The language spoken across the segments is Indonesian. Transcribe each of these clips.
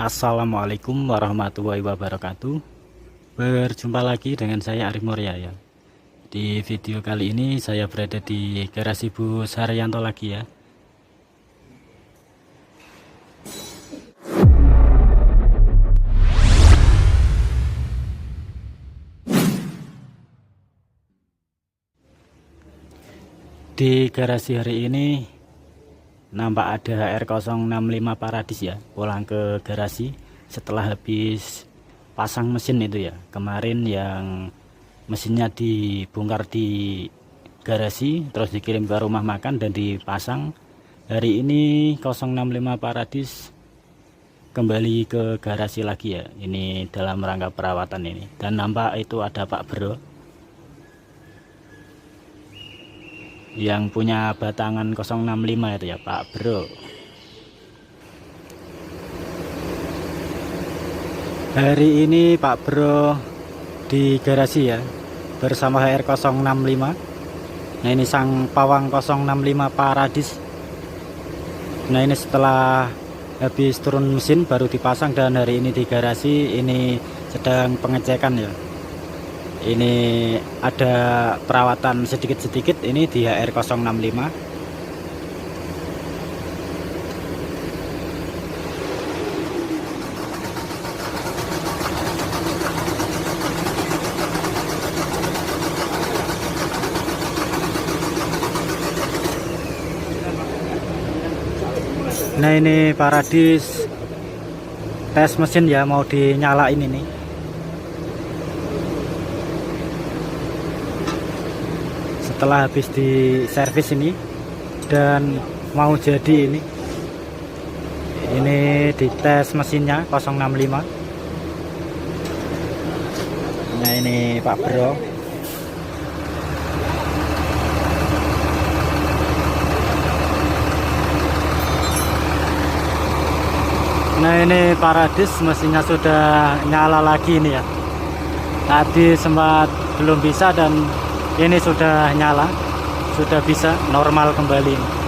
Assalamualaikum warahmatullahi wabarakatuh. Berjumpa lagi dengan saya Arif Muryaya Di video kali ini saya berada di garasi bus Haryanto lagi ya. Di garasi hari ini nampak ada R065 Paradis ya pulang ke garasi setelah habis pasang mesin itu ya. Kemarin yang mesinnya dibongkar di garasi terus dikirim ke rumah makan dan dipasang. Hari ini 065 Paradis kembali ke garasi lagi ya ini dalam rangka perawatan ini. Dan nampak itu ada Pak Bro yang punya batangan 065 itu ya Pak Bro? Hari ini Pak Bro di garasi ya bersama HR065 nah ini sang pawang 065 Paradis nah ini setelah habis turun mesin baru dipasang dan hari ini di garasi ini sedang pengecekan ya ini ada perawatan sedikit-sedikit. Ini di HR065 Nah ini Paradis tes mesin ya mau dinyalain ini setelah habis di servis ini dan mau jadi ini. Ini di tes mesinnya 065 nah ini Pak Bro. Nah ini Paradis mesinnya sudah nyala lagi ini ya. Tadi sempat belum bisa dan ini sudah nyala sudah bisa normal kembali.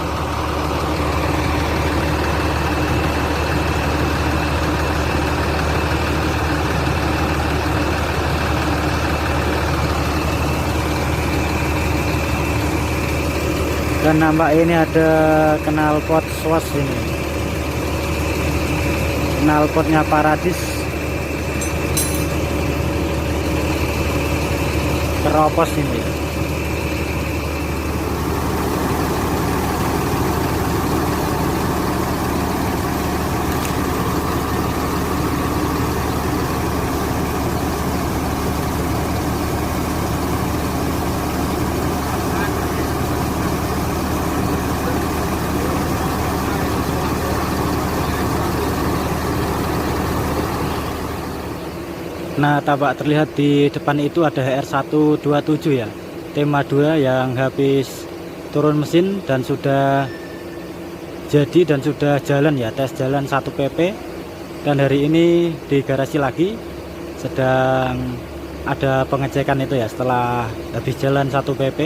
Dan nampak ini ada knalpot swas ini. Knalpotnya paradis keropos ini Nah, tampak terlihat di depan itu ada HR127 ya. Tema 2 yang habis turun mesin dan sudah jadi dan sudah jalan ya, tes jalan 1 PP. Dan hari ini di garasi lagi sedang ada pengecekan itu ya setelah habis jalan 1 PP.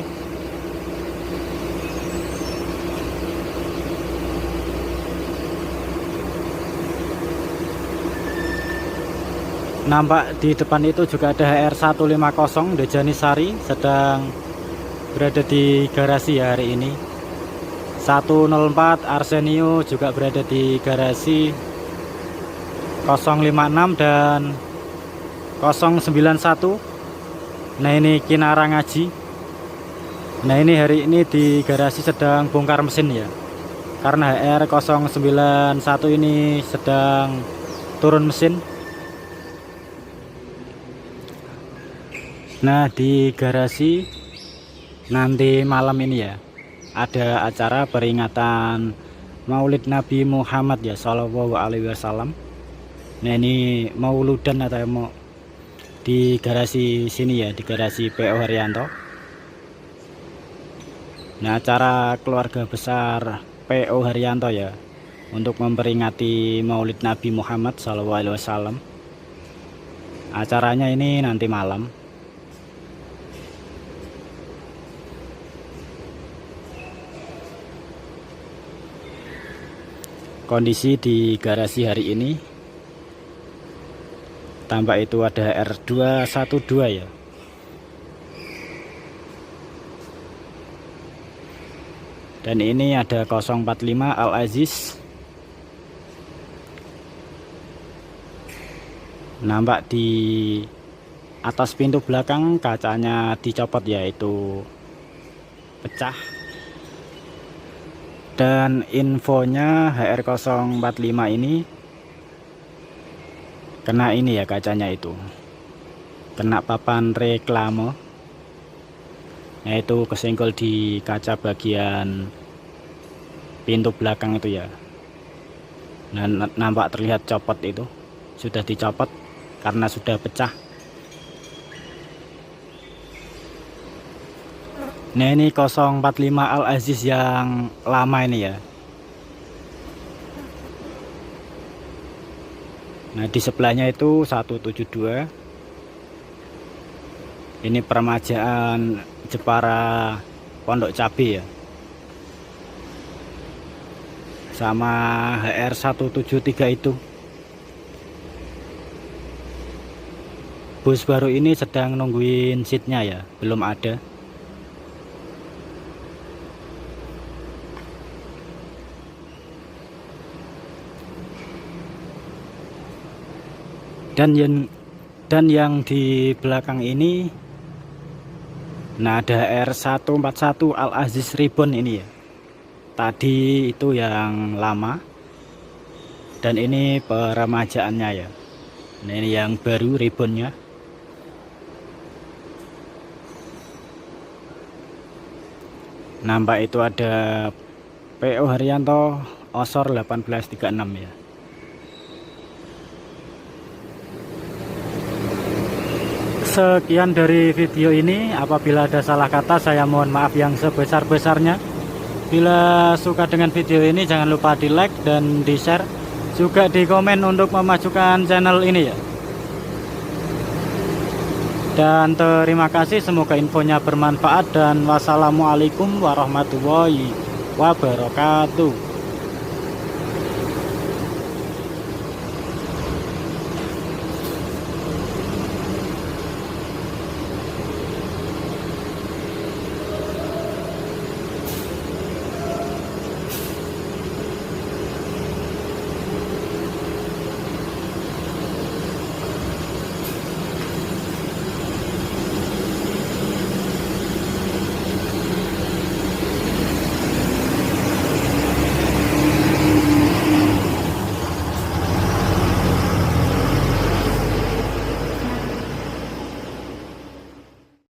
Nampak di depan itu juga ada HR150 Dejani Sari sedang berada di garasi ya hari ini. 104 Arsenio juga berada di garasi. 056 dan 091 nah ini Kinara Ngaji nah ini hari ini di garasi sedang bongkar mesin ya. Karena HR091 ini sedang turun mesin Nah di garasi nanti malam ini ya ada acara peringatan Maulid Nabi Muhammad ya Shallallahu Alaihi Wasallam. Nah ini mauludan atau mau di garasi sini ya di garasi PO Haryanto. Nah acara keluarga besar PO Haryanto ya untuk memperingati Maulid Nabi Muhammad Shallallahu Alaihi Wasallam. Acaranya ini nanti malam kondisi di garasi hari ini tambah itu ada R212 ya. Dan ini ada 045 Al Aziz. Nampak di atas pintu belakang kacanya dicopot yaitu pecah dan infonya HR045 ini kena ini ya kacanya itu. Kena papan reklame yaitu kesenggol di kaca bagian pintu belakang itu ya. Nah nampak terlihat copot itu. Sudah dicopot karena sudah pecah nah ini 045 Al Aziz yang lama ini ya. Nah di sebelahnya itu 172 Ini permajaan Jepara Pondok Cabe ya. Sama HR 173 itu. Bus baru ini sedang nungguin seatnya ya Belum ada dan yang dan yang di belakang ini nah ada R141 Al Aziz Ribbon ini ya. Tadi itu yang lama dan ini peremajaannya ya. Nah ini yang baru ribbonnya nampak itu ada PO Haryanto Osor 1836 ya sekian dari video ini. Apabila ada salah kata saya mohon maaf yang sebesar-besarnya. Bila suka dengan video ini jangan lupa di like dan di share juga di komen untuk memajukan channel ini ya. Dan terima kasih semoga infonya bermanfaat. Dan wassalamualaikum warahmatullahi wabarakatuh